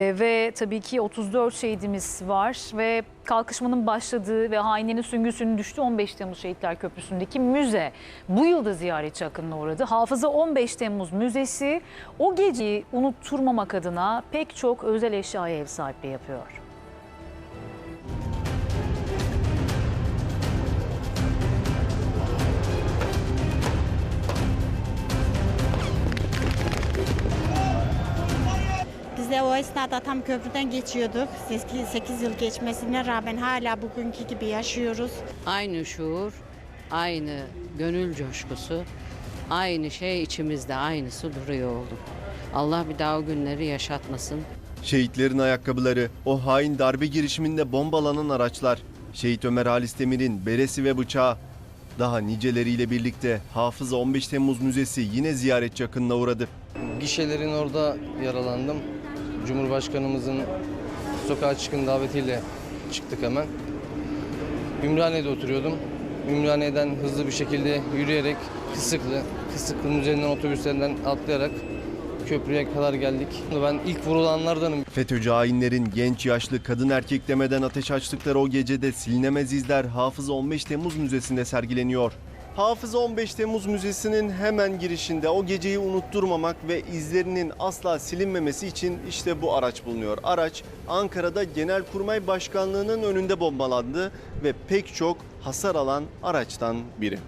E, Ve tabii ki 34 şehidimiz var ve kalkışmanın başladığı ve hainlerin süngüsünün düştüğü 15 Temmuz Şehitler Köprüsü'ndeki müze bu yılda ziyaretçi akınına uğradı. Hafıza 15 Temmuz Müzesi o geceyi unutturmamak adına pek çok özel eşyaya ev sahipliği yapıyor. Biz de o esnada tam köprüden geçiyorduk. 8 yıl geçmesine rağmen hala bugünkü gibi yaşıyoruz. Aynı şuur, aynı gönül coşkusu, aynı şey içimizde, aynısı duruyor oğlum. Allah bir daha o günleri yaşatmasın. Şehitlerin ayakkabıları, o hain darbe girişiminde bombalanan araçlar, Şehit Ömer Halis Demir'in beresi ve bıçağı, daha niceleriyle birlikte Hafıza 15 Temmuz Müzesi yine ziyaretçi akınına uğradı. Gişelerin orada yaralandım. Cumhurbaşkanımızın sokağa çıkın davetiyle çıktık hemen. Ümraniye'de oturuyordum. Ümraniye'den hızlı bir şekilde yürüyerek Kısıklı, Kısıklı'nın üzerinden otobüslerinden atlayarak köprüye kadar geldik. Ben ilk vurulanlardanım. FETÖ'cü hainlerin genç yaşlı kadın erkek demeden ateş açtıkları o gecede silinemez izler Hafıza 15 Temmuz Müzesi'nde sergileniyor. Hafıza 15 Temmuz Müzesi'nin hemen girişinde o geceyi unutturmamak ve izlerinin asla silinmemesi için işte bu araç bulunuyor. Araç Ankara'da Genelkurmay Başkanlığı'nın önünde bombalandı ve pek çok hasar alan araçtan biri.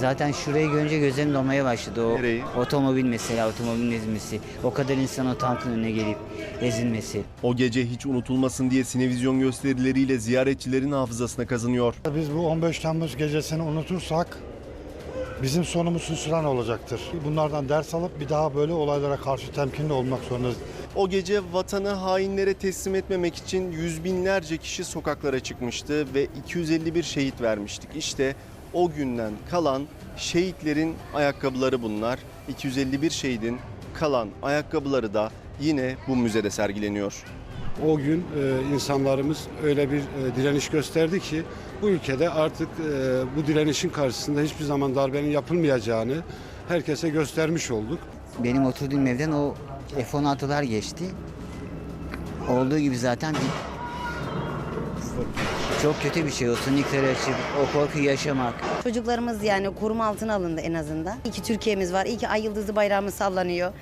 Zaten şurayı görünce gözlerim dolmaya başladı. O Nereyi? otomobil mesela, otomobilin ezilmesi. O kadar insan o tankın önüne gelip ezilmesi. O gece hiç unutulmasın diye sinevizyon gösterileriyle ziyaretçilerin hafızasına kazınıyor. Biz bu 15 Temmuz gecesini unutursak bizim sonumuz hüsran olacaktır. Bunlardan ders alıp bir daha böyle olaylara karşı temkinli olmak zorundayız. O gece vatanı hainlere teslim etmemek için yüz binlerce kişi sokaklara çıkmıştı ve 251 şehit vermiştik. İşte o günden kalan şehitlerin ayakkabıları bunlar. 251 şehidin kalan ayakkabıları da yine bu müzede sergileniyor. O gün e, insanlarımız öyle bir e, direniş gösterdi ki bu ülkede artık e, bu direnişin karşısında hiçbir zaman darbenin yapılmayacağını herkese göstermiş olduk. Benim oturduğum evden o F-16'lar geçti. Olduğu gibi zaten bir... Çok kötü bir şey o sınıfları açıp o korkuyu yaşamak. Çocuklarımız yani koruma altına alındı en azından. İyi ki Türkiye'miz var. İyi ki ay yıldızlı bayrağımız sallanıyor.